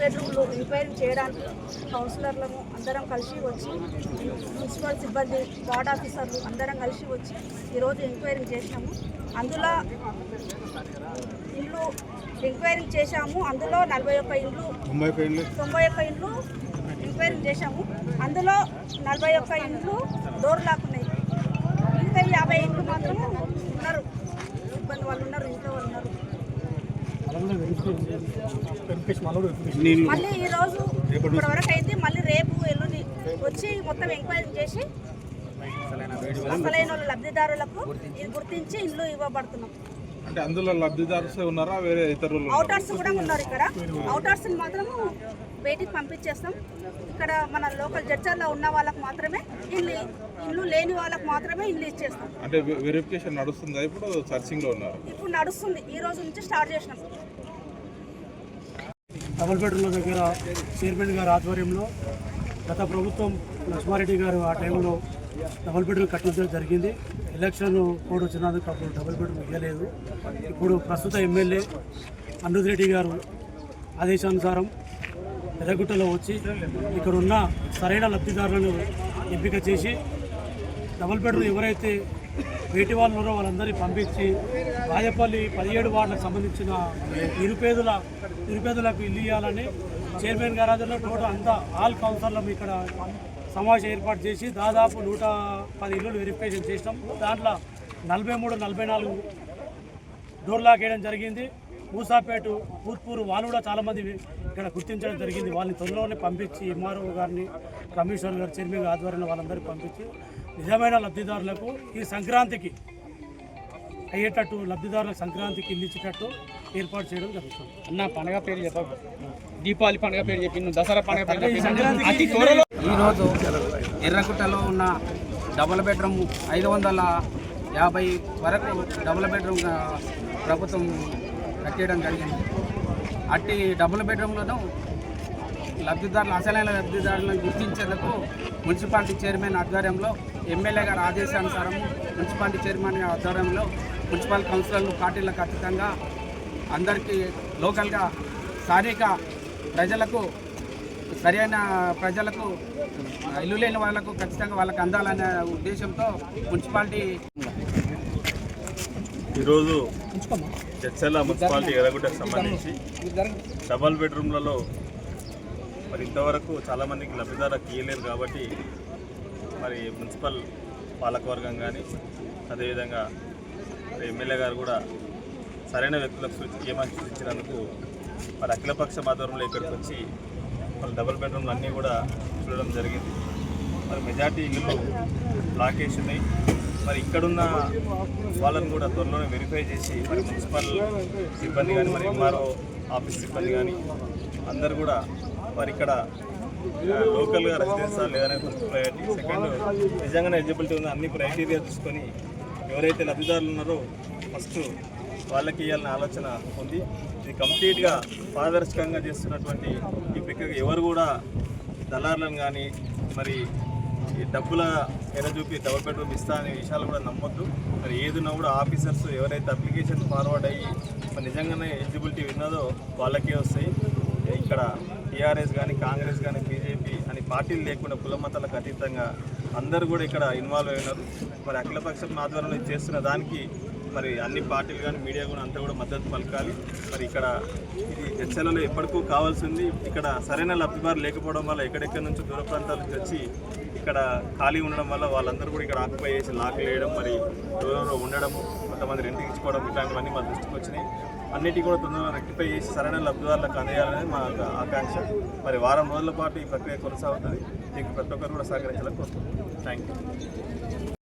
బెడ్రూమ్లు ఎంక్వైరీ చేయడానికి కౌన్సిలర్లను అందరం కలిసి వచ్చి మున్సిపల్ సిబ్బంది వార్డ్ ఆఫీసర్లు అందరం కలిసి వచ్చి ఈరోజు ఎంక్వైరీ చేసినాము అందులో ఇల్లు ఎంక్వైరీ చేశాము. అందులో నలభై ఒక్క ఇల్లు తొంభై ఒక్క ఇండ్లు. ఎంక్వైరీ చేశాము. అందులో నలభై ఒక్క ఇండ్లు డోర్ లాక్ ఉన్నాయి. ఇంకా యాభై ఇండ్లు మాత్రం ఉన్నారు ఇబ్బంది వాళ్ళు ఉన్నారు ఇంట్లో వాళ్ళు ఉన్నారు నీళ్ళు మళ్ళీ ఈ రోజు ఇప్పటి వరకు అయితే మళ్ళీ రేపు ఎల్లుండి వచ్చి మొత్తం ఎంక్వైరీ చేసి అసలైన లబ్ధిదారులకు ఇది గుర్తించి ఇల్లు ఇవ్వబడుతున్నాం. అంటే అందులో లబ్ధిదారుసే ఉన్నారా? వేరే ఇతరులు? అవుటర్స్ కూడా ఉన్నారు ఇక్కడ. అవుటర్స్ మాత్రము బయటికి పంపించేస్తాం. ఇక్కడ మన లోకల్ జడ్చర్లో ఉన్న వాళ్ళకి మాత్రమే ఇల్లు ఇల్లు లేని వాళ్ళకి మాత్రమే ఇల్లు ఇచ్చేస్తాం. అంటే వెరిఫికేషన్ నడుస్తుందా ఇప్పుడు? సర్చింగ్లో ఉన్నారు? ఇప్పుడు నడుస్తుంది. ఈ రోజు నుంచి స్టార్ట్ చేసినాం. డబుల్ బెడ్రూమ్ల దగ్గర చైర్మన్ గారి ఆధ్వర్యంలో గత ప్రభుత్వం లక్ష్మారెడ్డి గారు ఆ టైంలో డబుల్ బెడ్రూమ్ కట్టించడం జరిగింది. ఎలక్షన్ కోడ్ వచ్చినందుకు అప్పుడు డబుల్ బెడ్రూమ్ ఇవ్వలేదు ఇప్పుడు ప్రస్తుత ఎమ్మెల్యే అనిరుద్ రెడ్డి గారు ఆదేశానుసారం ఎర్రగుట్టలో వచ్చి ఇక్కడ ఉన్న సరైన లబ్ధిదారులను ఎంపిక చేసి డబుల్ బెడ్రూమ్ ఎవరైతే వేటి వాళ్ళు ఉన్నారో వాళ్ళందరినీ పంపించి రాజపల్లి పదిహేడు వార్డులకు సంబంధించిన నిరుపేదల నిరుపేదలకు ఇల్లు ఇవ్వాలని చైర్మన్ గారి ఆధ్వర్యంలో టోటల్ అంతా ఆల్ కౌన్సిల్లో ఇక్కడ సమావేశం ఏర్పాటు చేసి దాదాపు నూట పది ఇల్లులు వెరిఫికేషన్ చేసినాం. దాంట్లో నలభై మూడు నలభై నాలుగు డోర్ లాక్ వేయడం జరిగింది. మూసాపేట పూత్పూరు వాళ్ళు కూడా చాలామంది ఇక్కడ గుర్తించడం జరిగింది. వాళ్ళని త్వరలోనే పంపించి ఎంఆర్ఓ గారిని కమిషనర్ గారు చైర్మన్ గారి ఆధ్వర్యంలో వాళ్ళందరికీ పంపించి నిజమైన లబ్ధిదారులకు ఈ సంక్రాంతికి అయ్యేటట్టు లబ్ధిదారులకు సంక్రాంతికి ఇల్లు ఇచ్చేటట్టు ఏర్పాటు చేయడం జరుగుతుంది. అన్న పండగ పేరు చెప్పకు దీపావళి పండగ పేరు చెప్పి దసరా పండగ పేరు చెప్పి ఈరోజు ఎర్రకుట్టలో ఉన్న డబుల్ బెడ్రూమ్ ఐదు వందల యాభై వరకు డబుల్ బెడ్రూమ్ ప్రభుత్వం కట్టేయడం జరిగింది. అట్టి డబుల్ బెడ్రూమ్లను లబ్ధిదారులు అసలైన లబ్ధిదారులను గుర్తించేందుకు మున్సిపాలిటీ చైర్మన్ ఆధ్వర్యంలో ఎమ్మెల్యే గారి ఆదేశానుసారం మున్సిపాలిటీ చైర్మన్ గారి ఆధ్వర్యంలో మున్సిపల్ కౌన్సిలర్లు పార్టీలకు ఖచ్చితంగా అందరికీ లోకల్గా స్థానిక ప్రజలకు సరైన ప్రజలకు ఇల్లు లేని వాళ్ళకు ఖచ్చితంగా వాళ్ళకి అందాలనే ఉద్దేశంతో మున్సిపాలిటీ ఈరోజు చర్చల మున్సిపాలిటీ ఎర్రగుట్టకు సంబంధించి డబల్ బెడ్రూమ్లలో మరి ఇంతవరకు చాలామందికి లబ్ధిదారులకు ఇయ్యలేరు కాబట్టి మరి మున్సిపల్ పాలకవర్గం కానీ అదేవిధంగా మరి ఎమ్మెల్యే గారు కూడా సరైన వ్యక్తులకు సూచి- ఏమని సూచించినందుకు మరి అఖిలపక్ష ఆధ్వర్యంలో ఇక్కడికి వచ్చి మరి డబుల్ బెడ్రూమ్లు అన్నీ కూడా చూడడం జరిగింది. మరి మెజార్టీ ఇళ్ళు బ్లాక్ వేసి ఉన్నాయి మరి ఇక్కడున్న వాళ్ళని కూడా త్వరలోనే వెరిఫై చేసి మరి మున్సిపల్ సిబ్బంది కానీ మరి ఎంఆర్ఓ ఆఫీస్ సిబ్బంది కానీ అందరు కూడా మరి ఇక్కడ లోకల్గా రెసిడెన్సా లేదనే ఫస్ట్ ప్రయారిటీ సెకండ్ నిజంగానే ఎలిజిబిలిటీ ఉన్న అన్ని క్రైటీరియా చూసుకొని ఎవరైతే లబ్ధిదారులు ఉన్నారో ఫస్ట్ వాళ్ళకి ఇవ్వాలనే ఆలోచన ఉంది. ఇది కంప్లీట్గా పారదర్శకంగా చేస్తున్నటువంటి ఈ ప్రక్రియ ఎవరు కూడా దళారులను కానీ మరి ఈ డబ్బుల ఎర చూపి డబుల్ బెడ్రూమ్ ఇస్తా అనే విషయాలు కూడా నమ్మొద్దు. మరి ఏదున్నా కూడా ఆఫీసర్స్ ఎవరైతే అప్లికేషన్ ఫార్వర్డ్ అయ్యి మరి నిజంగానే ఎలిజిబిలిటీ ఉన్నదో వాళ్ళకే వస్తాయి. ఇక్కడ టీఆర్ఎస్ కానీ కాంగ్రెస్ కానీ బీజేపీ అని పార్టీలు లేకుండా కుల మతాలకు అతీతంగా అందరూ కూడా ఇక్కడ ఇన్వాల్వ్ అయినారు. మరి అఖిలపక్షం ఆధ్వర్యంలో చేస్తున్న దానికి మరి అన్ని పార్టీలు కానీ మీడియా కూడా అంతా కూడా మద్దతు పలకాలి. మరి ఇక్కడ ఇది చర్చలలో ఎప్పటికూ కావాల్సింది ఇక్కడ సరైన లబ్ధిదారు లేకపోవడం వల్ల ఎక్కడెక్కడి నుంచి దూర ప్రాంతాలకు వచ్చి ఇక్కడ ఖాళీ ఉండడం వల్ల వాళ్ళందరూ కూడా ఇక్కడ ఆక్యుపై చేసి లాక్లు వేయడం మరి దూరంలో ఉండడం కొంతమంది రెంట్కి ఇచ్చుకోవడం ఇట్లాంటివన్నీ మా దృష్టికి వచ్చినాయి. అన్నిటి కూడా తొందరగా రెక్టిఫై చేసి సరైన లబ్ధిదారులకు అందజేయాలనేది మా ఆకాంక్ష. మరి వారం రోజుల పాటు ఈ ప్రక్రియ కొనసాగుతుంది. దీనికి ప్రతి ఒక్కరు కూడా సహకరించాలని కోరుకుంటున్నాను. Thank you